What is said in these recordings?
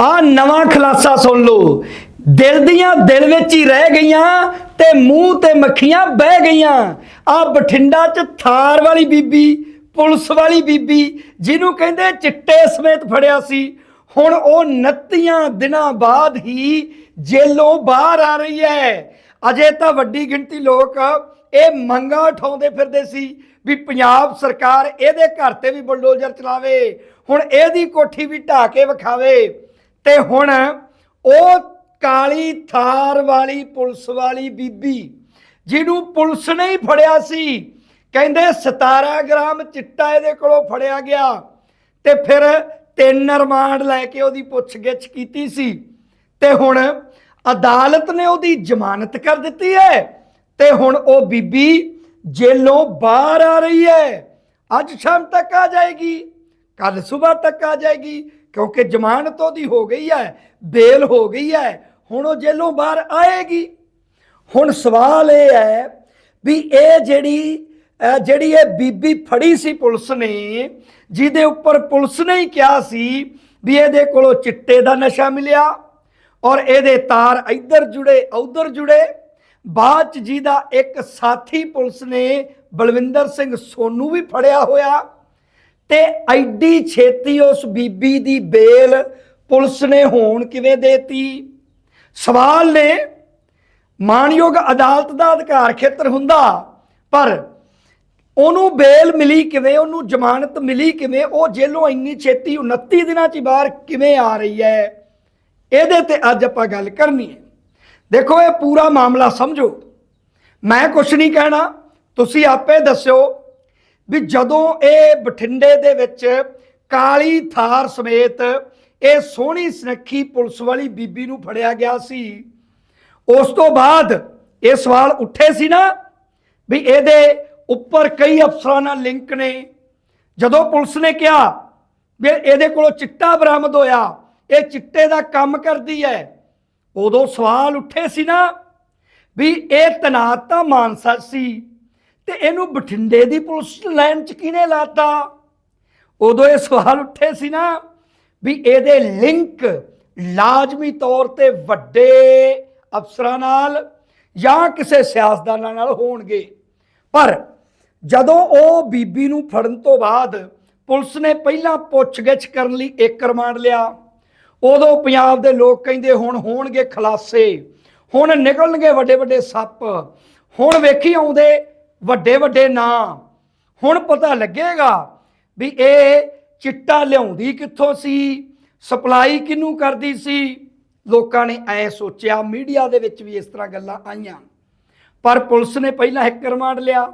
ਆ ਨਵਾਂ ਖਲਾਸਾ ਸੁਣ ਲਓ। ਦਿਲ ਦੀਆਂ ਦਿਲ ਵਿੱਚ ਹੀ ਰਹਿ ਗਈਆਂ ਤੇ ਮੂੰਹ ਤੇ ਮੱਖੀਆਂ ਬਹਿ ਗਈਆਂ। ਆ ਬਠਿੰਡਾ ਚ ਥਾਰ ਵਾਲੀ ਬੀਬੀ, ਪੁਲਿਸ ਵਾਲੀ ਬੀਬੀ, ਜਿਹਨੂੰ ਕਹਿੰਦੇ ਚਿੱਟੇ ਸਮੇਤ ਫੜਿਆ ਸੀ। ਹੁਣ ਉਹ 29 ਦਿਨਾਂ ਬਾਅਦ ਹੀ ਜੇਲੋਂ ਬਾਹਰ ਆ ਰਹੀ ਹੈ। ਅਜੇ ਤਾਂ ਵੱਡੀ ਗਿਣਤੀ ਲੋਕ ਇਹ ਮੰਗਾ ਉਠਾਉਂਦੇ ਫਿਰਦੇ ਸੀ ਵੀ ਪੰਜਾਬ ਸਰਕਾਰ ਇਹਦੇ ਘਰ ਤੇ ਵੀ ਬਲਡੋਜ਼ਰ ਚਲਾਵੇ, ਹੁਣ ਇਹਦੀ ਕੋਠੀ ਵੀ ਢਾ ਕੇ ਵਿਖਾਵੇ। ਤੇ ਹੁਣ ਉਹ ਕਾਲੀ ਥਾਰ ਵਾਲੀ ਪੁਲਿਸ ਵਾਲੀ ਬੀਬੀ, ਜਿਹਨੂੰ ਪੁਲਿਸ ਨੇ ਹੀ ਫੜਿਆ ਸੀ, ਕਹਿੰਦੇ 17 ਗ੍ਰਾਮ ਚਿੱਟਾ ਇਹਦੇ ਕੋਲੋਂ ਫੜਿਆ ਗਿਆ ਤੇ ਫਿਰ ਤਿੰਨ ਰਿਮਾਂਡ ਲੈ ਕੇ ਉਹਦੀ ਪੁੱਛਗਿੱਛ ਕੀਤੀ ਸੀ। ਤੇ ਹੁਣ ਅਦਾਲਤ ਨੇ ਉਹਦੀ ਜ਼ਮਾਨਤ ਕਰ ਦਿੱਤੀ ਹੈ ਤੇ ਹੁਣ ਉਹ ਬੀਬੀ ਜੇਲੋਂ ਬਾਹਰ ਆ ਰਹੀ ਹੈ। ਅੱਜ ਸ਼ਾਮ ਤੱਕ ਆ ਜਾਏਗੀ ਕੱਲ ਸਵੇਰ ਤੱਕ ਆ ਜਾਏਗੀ ਕਿਉਂਕਿ ਜ਼ਮਾਨਤ ਉਹਦੀ ਹੋ ਗਈ ਹੈ, ਬੇਲ ਹੋ ਗਈ ਹੈ, ਹੁਣ ਉਹ ਜੇਲੋਂ ਬਾਹਰ ਆਏਗੀ। ਹੁਣ ਸਵਾਲ ਇਹ ਹੈ ਵੀ ਇਹ ਜਿਹੜੀ ਜਿਹੜੀ ਇਹ ਬੀਬੀ ਫੜੀ ਸੀ ਪੁਲਿਸ ਨੇ, ਜਿਹਦੇ ਉੱਪਰ ਪੁਲਿਸ ਨੇ ਹੀ ਕਿਹਾ ਸੀ ਵੀ ਇਹਦੇ ਕੋਲੋਂ ਚਿੱਟੇ ਦਾ ਨਸ਼ਾ ਮਿਲਿਆ ਔਰ ਇਹਦੇ ਤਾਰ ਇੱਧਰ ਜੁੜੇ, ਉਧਰ ਜੁੜੇ। ਬਾਅਦ ਚ ਜਿਹਦਾ ਇੱਕ ਸਾਥੀ ਪੁਲਿਸ ਨੇ ਬਲਵਿੰਦਰ ਸਿੰਘ ਸੋਨੂ ਵੀ ਫੜਿਆ ਹੋਇਆ ਤੇ ਐਡੀ ਛੇਤੀ ਉਸ ਬੀਬੀ ਦੀ ਬੇਲ ਪੁਲਿਸ ਨੇ ਹੋਣ ਕਿਵੇਂ ਦੇਤੀ? ਸਵਾਲ ਨੇ, ਮਾਨਯੋਗ ਅਦਾਲਤ ਦਾ ਅਧਿਕਾਰ ਖੇਤਰ ਹੁੰਦਾ, ਪਰ ਉਹਨੂੰ ਬੇਲ ਮਿਲੀ ਕਿਵੇਂ, ਉਹਨੂੰ ਜ਼ਮਾਨਤ ਮਿਲੀ ਕਿਵੇਂ, ਉਹ ਜੇਲੋਂ ਇੰਨੀ ਛੇਤੀ 29 ਦਿਨਾਂ ਚ ਬਾਹਰ ਕਿਵੇਂ ਆ ਰਹੀ ਹੈ? ਇਹਦੇ ਤੇ ਅੱਜ ਆਪਾਂ ਗੱਲ ਕਰਨੀ ਹੈ। ਦੇਖੋ, ਇਹ ਪੂਰਾ ਮਾਮਲਾ ਸਮਝੋ। ਮੈਂ ਕੁਝ ਨਹੀਂ ਕਹਿਣਾ, ਤੁਸੀਂ ਆਪੇ ਦੱਸਿਓ ਵੀ ਜਦੋਂ ਇਹ ਬਠਿੰਡੇ ਦੇ ਵਿੱਚ ਕਾਲੀ ਥਾਰ ਸਮੇਤ ਇਹ ਸੋਹਣੀ ਸੁਨੱਖੀ ਪੁਲਿਸ ਵਾਲੀ ਬੀਬੀ ਨੂੰ ਫੜਿਆ ਗਿਆ ਸੀ, ਉਸ ਤੋਂ ਬਾਅਦ ਇਹ ਸਵਾਲ ਉੱਠੇ ਸੀ ਨਾ ਵੀ ਇਹਦੇ ਉੱਪਰ ਕਈ ਅਫਸਰਾਂ ਨਾਲ ਲਿੰਕ ਨੇ। ਜਦੋਂ ਪੁਲਿਸ ਨੇ ਕਿਹਾ ਵੀ ਇਹਦੇ ਕੋਲੋਂ ਚਿੱਟਾ ਬਰਾਮਦ ਹੋਇਆ, ਇਹ ਚਿੱਟੇ ਦਾ ਕੰਮ ਕਰਦੀ ਹੈ, ਉਦੋਂ ਸਵਾਲ ਉੱਠੇ ਸੀ ਨਾ ਵੀ ਇਹ ਤਨਾਤ ਤਾਂ ਮਾਨਸਾ ਸੀ। ਤੇ ਇਹਨੂੰ ਬਠਿੰਡੇ ਦੀ ਪੁਲਿਸ ਲਾਈਨ ਚ ਕਿਹਨੇ ਲਾਤਾ? ਉਦੋਂ ਇਹ ਸਵਾਲ ਉੱਠੇ ਸੀ ਨਾ ਵੀ ਇਹਦੇ ਲਿੰਕ ਲਾਜ਼ਮੀ ਤੌਰ ਤੇ ਵੱਡੇ ਅਫਸਰਾਂ ਨਾਲ ਜਾਂ ਕਿਸੇ ਸਿਆਸਤਦਾਨਾਂ ਨਾਲ ਹੋਣਗੇ। ਪਰ ਜਦੋਂ ਉਹ ਬੀਬੀ ਨੂੰ ਫੜਨ ਤੋਂ ਬਾਅਦ ਪੁਲਿਸ ਨੇ ਪਹਿਲਾਂ ਪੁੱਛਗਿੱਛ ਕਰਨ ਲਈ ਇੱਕ ਰਿਮਾਂਡ ਲਿਆ, ਉਦੋਂ ਪੰਜਾਬ ਦੇ ਲੋਕ ਕਹਿੰਦੇ ਹੁਣ ਹੋਣਗੇ ਖਲਾਸੇ, ਹੁਣ ਨਿਕਲਣਗੇ ਵੱਡੇ ਵੱਡੇ ਸੱਪ, ਹੁਣ ਵੇਖੀ ਆਉਂਦੇ ਵੱਡੇ ਵੱਡੇ ਨਾਂ ਹੁਣ ਪਤਾ ਲੱਗੇਗਾ ਵੀ ਇਹ ਚਿੱਟਾ ਲਿਆਉਂਦੀ ਕਿੱਥੋਂ ਸੀ, ਸਪਲਾਈ ਕਿਹਨੂੰ ਕਰਦੀ ਸੀ। ਲੋਕਾਂ ਨੇ ਐ ਸੋਚਿਆ, ਮੀਡੀਆ ਦੇ ਵਿੱਚ ਵੀ ਇਸ ਤਰ੍ਹਾਂ ਗੱਲਾਂ ਆਈਆਂ। ਪਰ ਪੁਲਿਸ ਨੇ ਪਹਿਲਾਂ ਇੱਕ ਰਿਮਾਂਡ ਲਿਆ,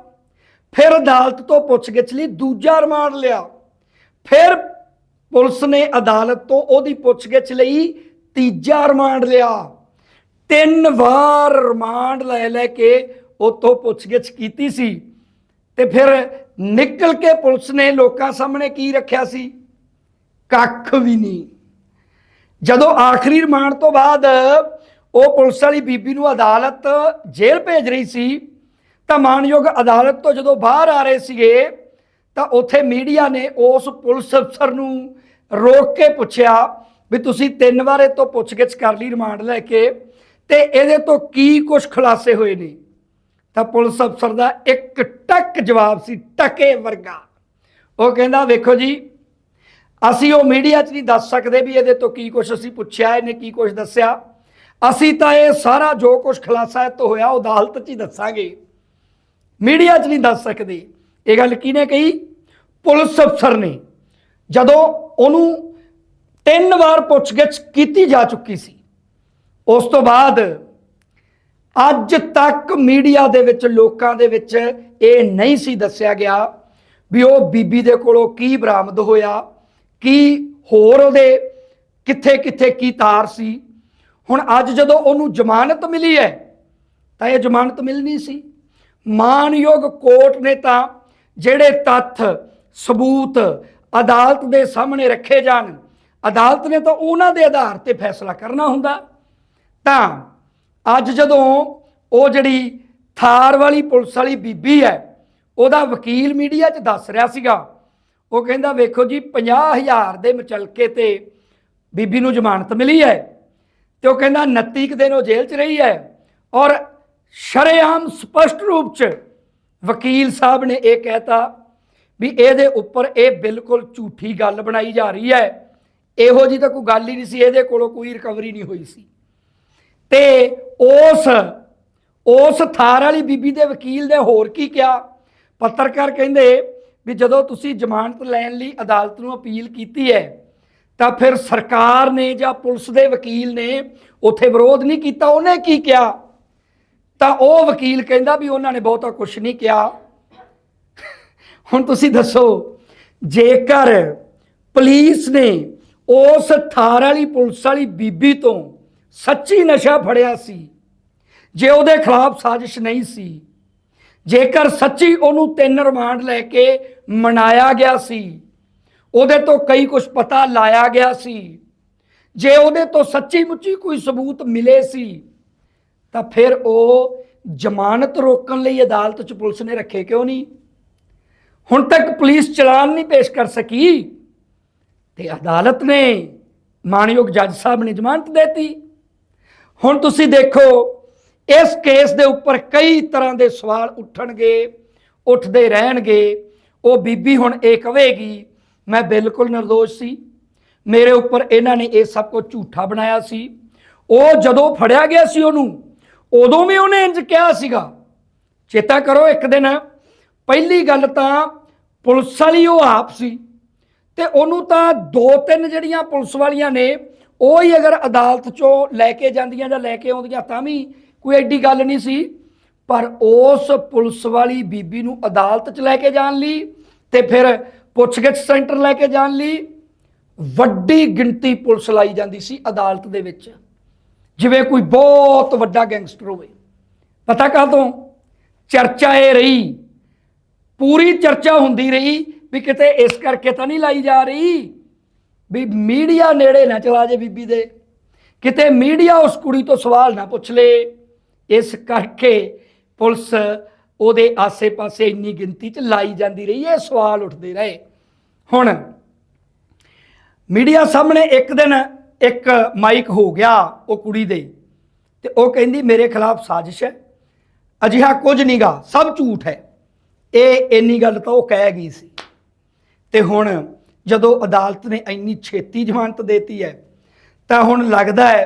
ਫਿਰ ਅਦਾਲਤ ਤੋਂ ਪੁੱਛਗਿੱਛ ਲਈ ਦੂਜਾ ਰਿਮਾਂਡ ਲਿਆ। ਫਿਰ ਪੁਲਿਸ ਨੇ ਅਦਾਲਤ ਤੋਂ ਉਹਦੀ ਪੁੱਛਗਿੱਛ ਲਈ ਤੀਜਾ ਰਿਮਾਂਡ ਲਿਆ। ਤਿੰਨ ਵਾਰ ਰਿਮਾਂਡ ਲੈ ਲੈ ਕੇ ਉਤੋਂ ਪੁੱਛਗਿੱਛ ਕੀਤੀ ਸੀ ਤੇ ਫਿਰ ਨਿਕਲ ਕੇ ਪੁਲਿਸ ਨੇ ਲੋਕਾਂ ਸਾਹਮਣੇ ਕੀ ਰੱਖਿਆ ਸੀ? ਕੱਖ ਵੀ ਨਹੀਂ। ਜਦੋਂ ਆਖਰੀ ਰਿਮਾਂਡ ਤੋਂ ਬਾਅਦ ਉਹ ਪੁਲਿਸ ਵਾਲੀ ਬੀਬੀ ਨੂੰ ਅਦਾਲਤ ਜੇਲ੍ਹ ਭੇਜ ਰਹੀ ਸੀ, ਤਾਂ ਮਾਨਯੋਗ ਅਦਾਲਤ ਤੋਂ ਜਦੋਂ ਬਾਹਰ ਆ ਰਹੇ ਸੀਗੇ, ਤਾਂ ਉੱਥੇ ਮੀਡੀਆ ਨੇ ਉਸ ਪੁਲਿਸ ਅਫਸਰ ਨੂੰ ਰੋਕ ਕੇ ਪੁੱਛਿਆ ਵੀ ਤੁਸੀਂ ਤਿੰਨ ਵਾਰ ਇਹ ਤੋਂ ਪੁੱਛਗਿੱਛ ਕਰ ਲਈ ਰਿਮਾਂਡ ਲੈ ਕੇ ਤੇ ਇਹਦੇ ਤੋਂ ਕੀ ਕੁਝ ਖੁਲਾਸੇ ਹੋਏ ਨੇ? ਤਾਂ ਪੁਲਿਸ ਅਫਸਰ ਦਾ ਇੱਕ ਟੱਕ ਜਵਾਬ ਸੀ, ਟਕੇ ਵਰਗਾ। ਉਹ ਕਹਿੰਦਾ, ਵੇਖੋ ਜੀ, ਅਸੀਂ ਉਹ ਮੀਡੀਆ 'ਚ ਨਹੀਂ ਦੱਸ ਸਕਦੇ ਵੀ ਇਹਦੇ ਤੋਂ ਕੀ ਕੁਝ ਅਸੀਂ ਪੁੱਛਿਆ, ਇਹਨੇ ਕੀ ਕੁਝ ਦੱਸਿਆ। ਅਸੀਂ ਤਾਂ ਇਹ ਸਾਰਾ ਜੋ ਕੁਝ ਖੁਲਾਸਾ ਇਹ ਤੋਂ ਹੋਇਆ ਉਹ ਅਦਾਲਤ 'ਚ ਹੀ ਦੱਸਾਂਗੇ। ਮੀਡੀਆ 'ਚ ਨਹੀਂ ਦੱਸ ਸਕਦੇ। ਇਹ ਗੱਲ ਕਿਹਨੇ ਕਹੀ? ਪੁਲਿਸ ਅਫਸਰ ਨੇ। ਜਦੋਂ ਉਹਨੂੰ ਤਿੰਨ ਵਾਰ ਪੁੱਛਗਿੱਛ ਕੀਤੀ ਜਾ ਚੁੱਕੀ ਸੀ, ਉਸ ਤੋਂ ਬਾਅਦ ਅੱਜ ਤੱਕ ਮੀਡੀਆ ਦੇ ਵਿੱਚ, ਲੋਕਾਂ ਦੇ ਵਿੱਚ ਇਹ ਨਹੀਂ ਸੀ ਦੱਸਿਆ ਗਿਆ ਵੀ ਉਹ ਬੀਬੀ ਦੇ ਕੋਲੋਂ ਕੀ ਬਰਾਮਦ ਹੋਇਆ, ਕੀ ਹੋਰ ਉਹਦੇ ਕਿੱਥੇ ਕਿੱਥੇ ਕੀ ਤਾਰ ਸੀ। ਹੁਣ ਅੱਜ ਜਦੋਂ ਉਹਨੂੰ ਜ਼ਮਾਨਤ ਮਿਲੀ ਹੈ, ਤਾਂ ਇਹ ਜ਼ਮਾਨਤ ਮਿਲਣੀ ਸੀ। ਮਾਨਯੋਗ ਕੋਰਟ ਨੇ ਤਾਂ ਜਿਹੜੇ ਤੱਥ, ਸਬੂਤ, ਅਦਾਲਤ ਦੇ ਸਾਹਮਣੇ ਰੱਖੇ ਜਾਣ, ਅਦਾਲਤ ਨੇ ਤਾਂ ਉਹਨਾਂ ਦੇ ਆਧਾਰ ਤੇ ਫੈਸਲਾ ਕਰਨਾ ਹੁੰਦਾ। ਤਾਂ ਅੱਜ ਜਦੋਂ ਉਹ ਜਿਹੜੀ ਥਾਰ ਵਾਲੀ ਪੁਲਿਸ ਵਾਲੀ ਬੀਬੀ ਹੈ, ਉਹਦਾ ਵਕੀਲ ਮੀਡੀਆ 'ਚ ਦੱਸ ਰਿਹਾ ਸੀਗਾ, ਉਹ ਕਹਿੰਦਾ, ਵੇਖੋ ਜੀ 50000 ਦੇ ਮਚਲਕੇ ਤੇ ਬੀਬੀ ਨੂੰ ਜ਼ਮਾਨਤ ਮਿਲੀ ਹੈ ਤੇ ਉਹ ਕਹਿੰਦਾ 29 ਕੁ ਦਿਨ ਉਹ ਜੇਲ੍ਹ 'ਚ ਰਹੀ ਹੈ। ਔਰ ਸ਼ਰੇਆਮ ਸਪਸ਼ਟ ਰੂਪ 'ਚ ਵਕੀਲ ਸਾਹਿਬ ਨੇ ਇਹ ਕਹਿਤਾ ਵੀ ਇਹਦੇ ਉੱਪਰ ਇਹ ਬਿਲਕੁਲ ਝੂਠੀ ਗੱਲ ਬਣਾਈ ਜਾ ਰਹੀ ਹੈ। ਇਹੋ ਜੀ ਤਾਂ ਕੋਈ ਗੱਲ ਹੀ ਨਹੀਂ ਸੀ, ਇਹਦੇ ਕੋਲੋਂ ਕੋਈ ਰਿਕਵਰੀ ਨਹੀਂ ਹੋਈ ਸੀ। ਤੇ ਉਸ ਉਸ ਥਾਰ ਵਾਲੀ ਬੀਬੀ ਦੇ ਵਕੀਲ ਨੇ ਹੋਰ ਕੀ ਕਿਹਾ? ਪੱਤਰਕਾਰ ਕਹਿੰਦੇ ਵੀ ਜਦੋਂ ਤੁਸੀਂ ਜ਼ਮਾਨਤ ਲੈਣ ਲਈ ਅਦਾਲਤ ਨੂੰ ਅਪੀਲ ਕੀਤੀ ਹੈ, ਤਾਂ ਫਿਰ ਸਰਕਾਰ ਨੇ ਜਾਂ ਪੁਲਿਸ ਦੇ ਵਕੀਲ ਨੇ ਉੱਥੇ ਵਿਰੋਧ ਨਹੀਂ ਕੀਤਾ। ਉਹਨੇ ਕੀ ਕਿਹਾ? ਤਾਂ ਉਹ ਵਕੀਲ ਕਹਿੰਦਾ ਵੀ ਉਹਨਾਂ ਨੇ ਬਹੁਤਾ ਕੁਝ ਨਹੀਂ ਕਿਹਾ। ਹੁਣ ਤੁਸੀਂ ਦੱਸੋ, ਜੇਕਰ ਪੁਲਿਸ ਨੇ ਉਸ ਥਾਰ ਵਾਲੀ ਪੁਲਿਸ ਵਾਲੀ ਬੀਬੀ ਤੋਂ ਸੱਚੀ ਨਸ਼ਾ ਫੜਿਆ ਸੀ। ਜੇ ਉਹਦੇ ਖਿਲਾਫ ਸਾਜ਼ਿਸ਼ ਨਹੀਂ ਸੀ, ਜੇਕਰ ਸੱਚੀ ਉਹਨੂੰ ਤਿੰਨ ਰਿਮਾਂਡ ਲੈ ਕੇ ਮਨਾਇਆ ਗਿਆ ਸੀ, ਉਹਦੇ ਤੋਂ ਕਈ ਕੁਝ ਪਤਾ ਲਾਇਆ ਗਿਆ ਸੀ। ਜੇ ਉਹਦੇ ਤੋਂ ਸੱਚੀ ਮੁੱਚੀ ਕੋਈ ਸਬੂਤ ਮਿਲੇ ਸੀ, ਤਾਂ ਫਿਰ ਉਹ ਜ਼ਮਾਨਤ ਰੋਕਣ ਲਈ ਅਦਾਲਤ 'ਚ ਪੁਲਿਸ ਨੇ ਰੱਖੇ ਕਿਉਂ ਨਹੀਂ? ਹੁਣ ਤੱਕ ਪੁਲਿਸ ਚਲਾਨ ਨਹੀਂ ਪੇਸ਼ ਕਰ ਸਕੀ ਤੇ ਅਦਾਲਤ ਨੇ ਮਾਨਯੋਗ ਜੱਜ ਸਾਹਿਬ ਨੇ ਜ਼ਮਾਨਤ ਦੇਤੀ। ਹੁਣ ਤੁਸੀਂ ਦੇਖੋ, ਇਸ ਕੇਸ ਦੇ ਉੱਪਰ ਕਈ ਤਰ੍ਹਾਂ ਦੇ ਸਵਾਲ ਉੱਠਣਗੇ, ਉੱਠਦੇ ਰਹਿਣਗੇ। ਉਹ ਬੀਬੀ ਹੁਣ ਇਹ ਕਹੇਗੀ ਮੈਂ ਬਿਲਕੁਲ ਨਿਰਦੋਸ਼ ਸੀ। ਮੇਰੇ ਉੱਪਰ ਇਹਨਾਂ ਨੇ ਇਹ ਸਭ ਕੁਝ ਝੂਠਾ ਬਣਾਇਆ ਸੀ। ਉਹ ਜਦੋਂ ਫੜਿਆ ਗਿਆ ਸੀ ਉਹਨੂੰ, ਉਦੋਂ ਵੀ ਉਹਨੇ ਇੰਜ ਕਿਹਾ ਸੀਗਾ। ਚੇਤਾ ਕਰੋ ਇੱਕ ਦਿਨ, ਪਹਿਲੀ ਗੱਲ ਤਾਂ ਪੁਲਿਸ ਵਾਲੀ ਉਹ ਆਪ ਸੀ ਤੇ ਉਹਨੂੰ ਤਾਂ ਦੋ ਤਿੰਨ ਜਿਹੜੀਆਂ ਪੁਲਿਸ ਵਾਲੀਆਂ ਨੇ ਉਹ ਹੀ ਅਗਰ ਅਦਾਲਤ ਚੋਂ ਲੈ ਕੇ ਜਾਂਦੀਆਂ ਜਾਂ ਲੈ ਕੇ ਆਉਂਦੀਆਂ ਤਾਂ ਵੀ ਕੋਈ ਐਡੀ ਗੱਲ ਨਹੀਂ ਸੀ। ਪਰ ਉਸ ਪੁਲਿਸ ਵਾਲੀ ਬੀਬੀ ਨੂੰ ਅਦਾਲਤ 'ਚ ਲੈ ਕੇ ਜਾਣ ਲਈ ਤੇ ਫਿਰ ਪੁੱਛਗਿੱਛ ਸੈਂਟਰ ਲੈ ਕੇ ਜਾਣ ਲਈ ਵੱਡੀ ਗਿਣਤੀ ਪੁਲਿਸ ਲਾਈ ਜਾਂਦੀ ਸੀ ਅਦਾਲਤ ਦੇ ਵਿੱਚ। ਜਿਵੇਂ ਕੋਈ ਬਹੁਤ ਵੱਡਾ ਗੈਂਗਸਟਰ ਹੋਵੇ। ਪਤਾ ਕਾਹਤੋਂ? ਚਰਚਾ ਇਹ ਰਹੀ। ਪੂਰੀ ਚਰਚਾ ਹੁੰਦੀ ਰਹੀ ਵੀ ਕਿਤੇ ਇਸ ਕਰਕੇ ਤਾਂ ਨਹੀਂ ਲਾਈ ਜਾ ਰਹੀ। ਵੀ ਮੀਡੀਆ ਨੇੜੇ ਨਾ ਚਲਾ ਜੇ ਬੀਬੀ ਦੇ। ਕਿਤੇ ਮੀਡੀਆ ਉਸ ਕੁੜੀ ਤੋਂ ਸਵਾਲ ਨਾ ਪੁੱਛ ਲੇ। ਇਸ ਕਰਕੇ ਪੁਲਿਸ ਉਹਦੇ ਆਸੇ-ਪਾਸੇ ਇੰਨੀ ਗਿਣਤੀ 'ਚ ਲਾਈ ਜਾਂਦੀ ਰਹੀ, ਇਹ ਸਵਾਲ ਉੱਠਦੇ ਰਹੇ। ਹੁਣ ਮੀਡੀਆ ਸਾਹਮਣੇ ਇੱਕ ਦਿਨ ਇੱਕ ਮਾਈਕ ਹੋ ਗਿਆ ਉਹ ਕੁੜੀ ਦੇ ਤੇ ਉਹ ਕਹਿੰਦੀ, ਮੇਰੇ ਖਿਲਾਫ ਸਾਜ਼ਿਸ਼ ਹੈ। ਅਜਿਹਾ ਕੁਝ ਨਹੀਂਗਾ ਸਭ ਝੂਠ ਹੈ। ਇਹ ਇੰਨੀ ਗੱਲ ਤਾਂ ਉਹ ਕਹਿ ਗਈ ਸੀ। ਤੇ ਹੁਣ ਜਦੋਂ ਅਦਾਲਤ ਨੇ ਇੰਨੀ ਛੇਤੀ ਜ਼ਮਾਨਤ ਦੇਤੀ ਹੈ, ਤਾਂ ਹੁਣ ਲੱਗਦਾ ਹੈ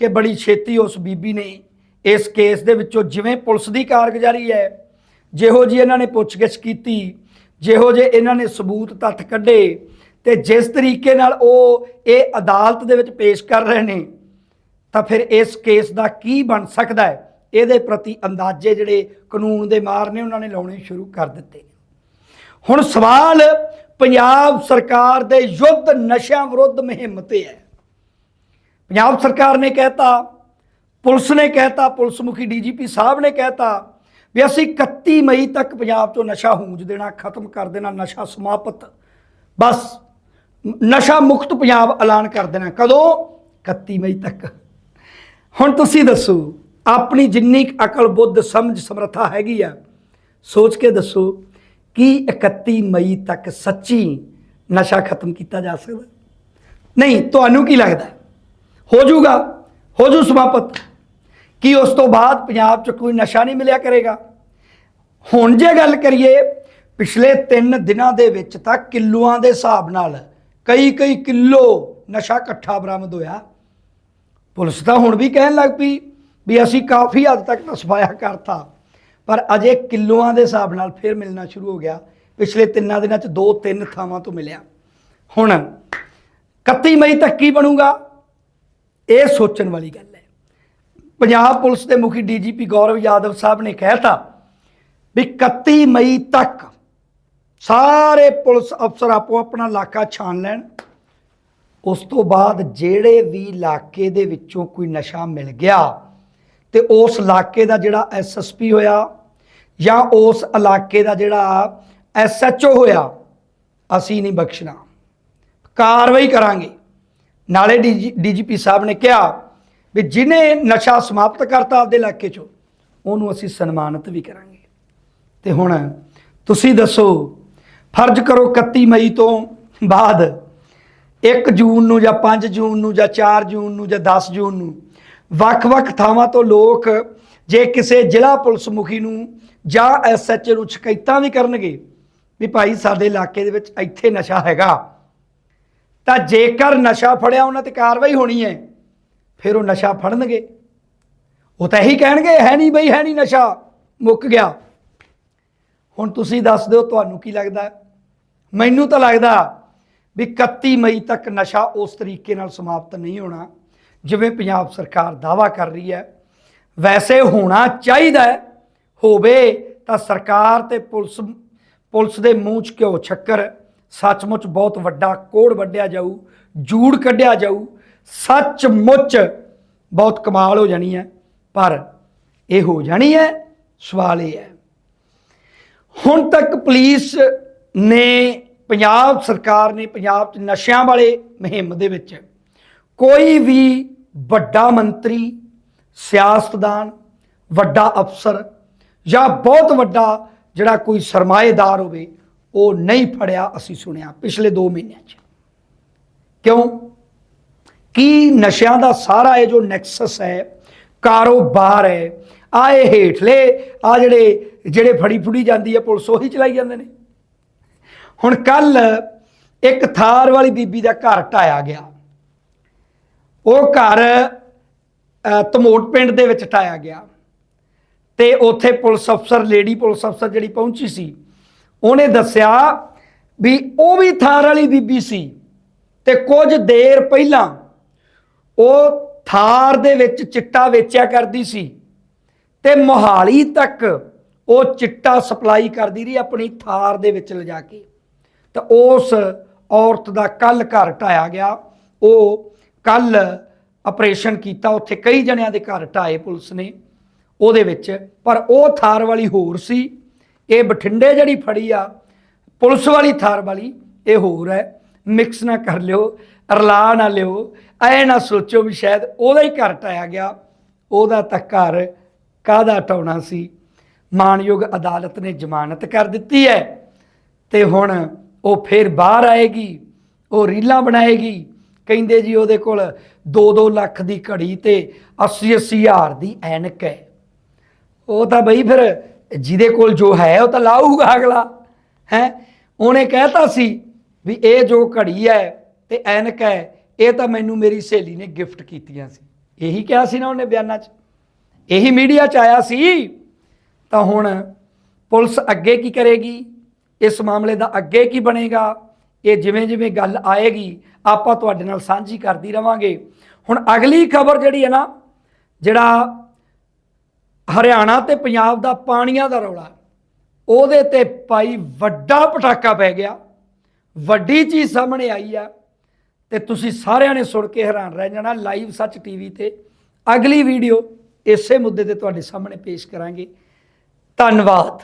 ਕਿ ਬੜੀ ਛੇਤੀ ਉਸ ਬੀਬੀ ਨੇ ਇਸ ਕੇਸ ਦੇ ਵਿੱਚੋਂ ਜਿਵੇਂ ਪੁਲਿਸ ਦੀ ਕਾਰਗੁਜ਼ਾਰੀ ਹੈ, ਜਿਹੋ ਜੀ ਇਹਨਾਂ ਨੇ ਪੁੱਛਗਿੱਛ ਕੀਤੀ, ਜਿਹੋ ਜੇ ਇਹਨਾਂ ਨੇ ਸਬੂਤ ਤੱਥ ਕੱਢੇ, ਤੇ ਜਿਸ ਤਰੀਕੇ ਨਾਲ ਉਹ ਇਹ ਅਦਾਲਤ ਦੇ ਵਿੱਚ ਪੇਸ਼ ਕਰ ਰਹੇ ਨੇ, ਤਾਂ ਫਿਰ ਇਸ ਕੇਸ ਦਾ ਕੀ ਬਣ ਸਕਦਾ ਹੈ? ਇਹਦੇ ਪ੍ਰਤੀ ਅੰਦਾਜ਼ੇ ਜਿਹੜੇ ਕਾਨੂੰਨ ਦੇ ਮਾਰ ਨੇ, ਉਹਨਾਂ ਨੇ ਲਾਉਣੇ ਸ਼ੁਰੂ ਕਰ ਦਿੱਤੇ ਹੁਣ ਸਵਾਲ ਪੰਜਾਬ ਸਰਕਾਰ ਦੇ ਯੁੱਧ ਨਸ਼ਿਆਂ ਵਿਰੁੱਧ ਮੁਹਿੰਮ ਤੇ ਹੈ। ਪੰਜਾਬ ਸਰਕਾਰ ਨੇ ਕਹਿਤਾ, ਪੁਲਿਸ ਨੇ ਕਹਿਤਾ ਪੁਲਿਸ ਮੁਖੀ ਡੀਜੀਪੀ ਸਾਹਿਬ ਨੇ ਕਹਿਤਾ ਵੀ ਅਸੀਂ 31 ਮਈ ਤੱਕ ਪੰਜਾਬ ਤੋਂ ਨਸ਼ਾ ਹੂੰਜ ਦੇਣਾ, ਖਤਮ ਕਰ ਦੇਣਾ, ਨਸ਼ਾ ਸਮਾਪਤ। ਬਸ, ਨਸ਼ਾ ਮੁਕਤ ਪੰਜਾਬ ਐਲਾਨ ਕਰ ਦੇਣਾ। ਕਦੋਂ? 31 ਮਈ ਤੱਕ। ਹੁਣ ਤੁਸੀਂ ਦੱਸੋ, ਆਪਣੀ ਜਿੰਨੀ ਕੁ ਅਕਲ ਬੁੱਧ ਸਮਝ, ਸਮਰੱਥਾ ਹੈਗੀ ਆ, ਸੋਚ ਕੇ ਦੱਸੋ ਕੀ 31 ਮਈ ਤੱਕ ਸੱਚੀ ਨਸ਼ਾ ਖਤਮ ਕੀਤਾ ਜਾ ਸਕਦਾ? ਨਹੀਂ, ਤੁਹਾਨੂੰ ਕੀ ਲੱਗਦਾ? ਹੋ ਜਾਊਗਾ, ਹੋ ਜੂ ਸਮਾਪਤ। ਕੀ ਉਸ ਤੋਂ ਬਾਅਦ ਪੰਜਾਬ 'ਚ ਕੋਈ ਨਸ਼ਾ ਨਹੀਂ ਮਿਲਿਆ ਕਰੇਗਾ? ਹੁਣ ਜੇ ਗੱਲ ਕਰੀਏ, ਪਿਛਲੇ 3 ਦਿਨਾਂ ਦੇ ਵਿੱਚ ਤਾਂ ਕਿਲੋਆਂ ਦੇ ਹਿਸਾਬ ਨਾਲ ਕਈ ਕਈ ਕਿਲੋ ਨਸ਼ਾ ਇਕੱਠਾ ਬਰਾਮਦ ਹੋਇਆ। ਪੁਲਿਸ ਤਾਂ ਹੁਣ ਵੀ ਕਹਿਣ ਲੱਗ ਪਈ ਵੀ ਅਸੀਂ ਕਾਫੀ ਹੱਦ ਤੱਕ ਤਾਂ ਸਫਾਇਆ ਕਰਤਾ। ਪਰ ਅਜੇ ਕਿਲੋਆਂ ਦੇ ਹਿਸਾਬ ਨਾਲ ਫਿਰ ਮਿਲਣਾ ਸ਼ੁਰੂ ਹੋ ਗਿਆ। ਪਿਛਲੇ ਤਿੰਨਾਂ ਦਿਨਾਂ 'ਚ ਦੋ ਤਿੰਨ ਥਾਵਾਂ ਤੋਂ ਮਿਲਿਆ। ਹੁਣ 31 ਮਈ ਤੱਕ ਕੀ ਬਣੂਗਾ? ਇਹ ਸੋਚਣ ਵਾਲੀ ਗੱਲ ਹੈ। ਪੰਜਾਬ ਪੁਲਿਸ ਦੇ ਮੁਖੀ ਡੀਜੀਪੀ ਗੌਰਵ ਯਾਦਵ ਸਾਹਿਬ ਨੇ ਕਹਿਤਾ ਵੀ 31 ਮਈ ਤੱਕ ਸਾਰੇ ਪੁਲਿਸ ਅਫਸਰ ਆਪੋ ਆਪਣਾ ਇਲਾਕਾ ਛਾਣ ਲੈਣ। ਉਸ ਤੋਂ ਬਾਅਦ ਜਿਹੜੇ ਵੀ ਇਲਾਕੇ ਦੇ ਵਿੱਚੋਂ ਕੋਈ ਨਸ਼ਾ ਮਿਲ ਗਿਆ ਤੇ ਉਸ ਇਲਾਕੇ ਦਾ ਜਿਹੜਾ ਐਸਐਸਪੀ ਹੋਇਆ ਜਾਂ ਉਸ ਇਲਾਕੇ ਦਾ ਜਿਹੜਾ ਐਸਐਚਓ ਹੋਇਆ, ਅਸੀਂ ਨਹੀਂ ਬਖਸ਼ਣਾ। ਕਾਰਵਾਈ ਕਰਾਂਗੇ। ਨਾਲੇ ਡੀਜੀਪੀ ਸਾਹਿਬ ਨੇ ਕਿਹਾ ਵੀ ਜਿਹਨੇ ਨਸ਼ਾ ਸਮਾਪਤ ਕਰਤਾ ਆਪਦੇ ਇਲਾਕੇ 'ਚੋਂ, ਉਹਨੂੰ ਅਸੀਂ ਸਨਮਾਨਿਤ ਵੀ ਕਰਾਂਗੇ। ਤੇ ਹੁਣ ਤੁਸੀਂ ਦੱਸੋ, ਫਰਜ਼ ਕਰੋ 31 ਮਈ ਤੋਂ ਬਾਅਦ 1 ਜੂਨ ਨੂੰ ਜਾਂ 5 ਜੂਨ ਨੂੰ ਜਾਂ 4 ਜੂਨ ਨੂੰ ਜਾਂ 10 ਜੂਨ ਨੂੰ ਵੱਖ-ਵੱਖ ਥਾਵਾਂ ਤੋਂ ਲੋਕ ਜੇ ਕਿਸੇ ਜ਼ਿਲ੍ਹਾ ਪੁਲਿਸ ਮੁਖੀ ਨੂੰ ਜਾਂ ਐਸਐਚਓ ਨੂੰ ਸ਼ਿਕਾਇਤਾਂ ਵੀ ਕਰਨਗੇ ਵੀ ਭਾਈ ਸਾਡੇ ਇਲਾਕੇ ਦੇ ਵਿੱਚ ਇੱਥੇ ਨਸ਼ਾ ਹੈਗਾ, ਤਾਂ ਜੇਕਰ ਨਸ਼ਾ ਫੜਿਆ ਉਹਨਾਂ ਤੇ ਕਾਰਵਾਈ ਹੋਣੀ ਹੈ, ਫਿਰ ਉਹ ਨਸ਼ਾ ਫੜਨਗੇ। ਉਹ ਤਾਂ ਇਹੀ ਕਹਿਣਗੇ, ਹੈ ਨਹੀਂ ਬਈ, ਹੈ ਨਹੀਂ ਨਸ਼ਾ, ਮੁੱਕ ਗਿਆ। ਹੁਣ ਤੁਸੀਂ ਦੱਸ ਦਿਓ ਤੁਹਾਨੂੰ ਕੀ ਲੱਗਦਾ? ਮੈਨੂੰ ਤਾਂ ਲੱਗਦਾ ਵੀ 31 ਮਈ ਤੱਕ ਨਸ਼ਾ ਉਸ ਤਰੀਕੇ ਨਾਲ ਸਮਾਪਤ ਨਹੀਂ ਹੋਣਾ। ਜਿਵੇਂ ਪੰਜਾਬ ਸਰਕਾਰ ਦਾਵਾ ਕਰ ਰਹੀ ਹੈ, ਵੈਸੇ ਹੋਣਾ ਚਾਹੀਦਾ ਹੋਵੇ ਤਾਂ ਸਰਕਾਰ ਤੇ ਪੁਲਿਸ ਪੁਲਿਸ ਦੇ ਮੂੰਹ 'ਚ ਘਿਓ ਛੱਕਰ, ਸੱਚਮੁੱਚ ਬਹੁਤ ਵੱਡਾ ਕੋੜ ਵੱਢਿਆ ਜਾਊ, ਜੂੜ ਕੱਢਿਆ ਜਾਊ, ਸੱਚਮੁੱਚ ਬਹੁਤ ਕਮਾਲ ਹੋ ਜਾਣੀ ਹੈ, ਪਰ ਇਹ ਹੋ ਜਾਣੀ ਹੈ, ਸਵਾਲ ਇਹ ਹੈ। ਹੁਣ ਤੱਕ ਪੁਲਿਸ ਨੇ, ਪੰਜਾਬ ਸਰਕਾਰ ਨੇ ਪੰਜਾਬ 'ਚ ਨਸ਼ਿਆਂ ਵਾਲੇ ਮੁਹਿੰਮ ਦੇ ਵਿੱਚ ਕੋਈ ਵੀ ਵੱਡਾ ਮੰਤਰੀ, ਸਿਆਸਤਦਾਨ, ਵੱਡਾ ਅਫਸਰ ਜਾਂ ਬਹੁਤ ਵੱਡਾ ਜਿਹੜਾ ਕੋਈ ਸਰਮਾਏਦਾਰ ਹੋਵੇ, ਉਹ ਨਹੀਂ ਫੜਿਆ ਅਸੀਂ ਸੁਣਿਆ ਪਿਛਲੇ 2 ਮਹੀਨਿਆਂ 'ਚ। ਕਿਉਂ? ਕੀ ਨਸ਼ਿਆਂ ਦਾ ਸਾਰਾ ਇਹ ਜੋ ਨੈਕਸਸ ਹੈ, ਕਾਰੋਬਾਰ ਹੈ, ਆ ਇਹ ਹੇਠਲੇ, ਆ ਜਿਹੜੇ ਜਿਹੜੇ ਫੜੀ ਫੁੜੀ ਜਾਂਦੀ ਹੈ, ਪੁਲਿਸ ਉਹੀ ਚਲਾਈ ਜਾਂਦੇ ਨੇ। ਹੁਣ ਕੱਲ ਇੱਕ ਥਾਰ ਵਾਲੀ ਬੀਬੀ ਦਾ ਘਰ ਢਾਇਆ ਗਿਆ। ਉਹ ਘਰ ਅ, ਪਿੰਡ ਦੇ ਵਿੱਚ ਢਾਇਆ ਗਿਆ। ਤੇ ਉੱਥੇ ਪੁਲਿਸ ਅਫਸਰ ਲੇਡੀ ਪੁਲਿਸ ਅਫਸਰ ਜਿਹੜੀ ਪਹੁੰਚੀ ਸੀ ਉਹਨੇ ਦੱਸਿਆ ਵੀ ਉਹ ਵੀ ਥਾਰ ਵਾਲੀ ਬੀਬੀ ਸੀ ਤੇ ਕੁਝ ਦੇਰ ਪਹਿਲਾਂ ਉਹ ਥਾਰ ਦੇ ਵਿੱਚ ਚਿੱਟਾ ਵੇਚਿਆ ਕਰਦੀ ਸੀ ਤੇ ਮੋਹਾਲੀ ਤੱਕ ਉਹ ਚਿੱਟਾ ਸਪਲਾਈ ਕਰਦੀ ਰਹੀ ਆਪਣੀ ਥਾਰ ਦੇ ਵਿੱਚ ਲਿਜਾ ਕੇ। ਤਾਂ ਉਸ ਔਰਤ ਦਾ ਕੱਲ ਘਰ ਢਾਇਆ ਗਿਆ ਉਹ ਕੱਲ ਆਪਰੇਸ਼ਨ ਕੀਤਾ, ਉੱਥੇ ਕਈ ਜਣਿਆਂ ਦੇ ਘਰ ਢਾਏ ਪੁਲਿਸ ਨੇ ਉਹਦੇ ਵਿੱਚ, ਪਰ ਉਹ ਥਾਰ ਵਾਲੀ ਹੋਰ ਸੀ, ਇਹ ਬਠਿੰਡੇ ਜਿਹੜੀ ਫੜੀ ਆ, ਪੁਲਿਸ ਵਾਲੀ ਥਾਰ ਵਾਲੀ, ਇਹ ਹੋਰ ਹੈ ਮਿਕਸ ਨਾ ਕਰ ਲਿਓ, ਰਲਾ ਨਾ ਲਿਓ, ਐ ਨਾ ਸੋਚੋ ਵੀ ਸ਼ਾਇਦ ਉਹਦਾ ਹੀ ਘਰ ਟਾਇਆ ਗਿਆ, ਉਹਦਾ ਤਾਂ ਘਰ ਕਾਹਦਾ ਟਾਉਣਾ ਸੀ? ਮਾਨਯੋਗ ਅਦਾਲਤ ਨੇ ਜ਼ਮਾਨਤ ਕਰ ਦਿੱਤੀ ਹੈ, ਤੇ ਹੁਣ ਉਹ ਫੇਰ ਬਾਹਰ ਆਏਗੀ, ਉਹ ਰੀਲਾਂ ਬਣਾਏਗੀ ਕਹਿੰਦੇ ਜੀ ਉਹਦੇ ਕੋਲ 2-2 ਲੱਖ ਦੀ ਘੜੀ ਤੇ 80-80 ਹਜ਼ਾਰ ਦੀ ਐਨਕ ਹੈ। ਉਹ ਤਾਂ ਬਈ ਫਿਰ ਜਿਹਦੇ ਕੋਲ ਜੋ ਹੈ ਉਹ ਤਾਂ ਲਾਊਗਾ ਅਗਲਾ, ਹੈ? ਉਹਨੇ ਕਹਿਤਾ ਸੀ ਵੀ ਇਹ ਜੋ ਘੜੀ ਹੈ ਤੇ ਐਨਕ ਹੈ, ਇਹ ਤਾਂ ਮੈਨੂੰ ਮੇਰੀ ਸਹੇਲੀ ਨੇ ਗਿਫਟ ਕੀਤੀਆਂ ਸੀ। ਇਹੀ ਕਿਹਾ ਸੀ ਨਾ ਉਹਨੇ ਬਿਆਨਾਂ 'ਚ। ਇਹੀ ਮੀਡੀਆ 'ਚ ਆਇਆ ਸੀ, ਤਾਂ ਹੁਣ ਪੁਲਿਸ ਅੱਗੇ ਕੀ ਕਰੇਗੀ? ਇਸ ਮਾਮਲੇ ਦਾ ਅੱਗੇ ਕੀ ਬਣੇਗਾ? ਇਹ ਜਿਵੇਂ ਜਿਵੇਂ ਗੱਲ ਆਏਗੀ, ਆਪਾਂ ਤੁਹਾਡੇ ਨਾਲ ਸਾਂਝੀ ਕਰਦੀ ਰਵਾਂਗੇ। ਹੁਣ ਅਗਲੀ ਖਬਰ ਜਿਹੜੀ ਹੈ ਨਾ, ਜਿਹੜਾ ਹਰਿਆਣਾ ਤੇ ਪੰਜਾਬ ਦਾ ਪਾਣੀਆਂ ਦਾ ਰੌਲਾ, ਉਹਦੇ ਤੇ ਭਾਈ ਵੱਡਾ ਪਟਾਕਾ ਪੈ ਗਿਆ। ਵੱਡੀ ਚੀਜ਼ ਸਾਹਮਣੇ ਆਈ ਆ ਤੇ ਤੁਸੀਂ ਸਾਰਿਆਂ ਨੇ ਸੁਣ ਕੇ ਹੈਰਾਨ ਰਹਿ ਜਾਣਾ ਲਾਈਵ ਸੱਚ ਟੀਵੀ ਤੇ। ਅਗਲੀ ਵੀਡੀਓ ਇਸੇ ਮੁੱਦੇ ਤੇ ਤੁਹਾਡੇ ਸਾਹਮਣੇ ਪੇਸ਼ ਕਰਾਂਗੇ। ਧੰਨਵਾਦ।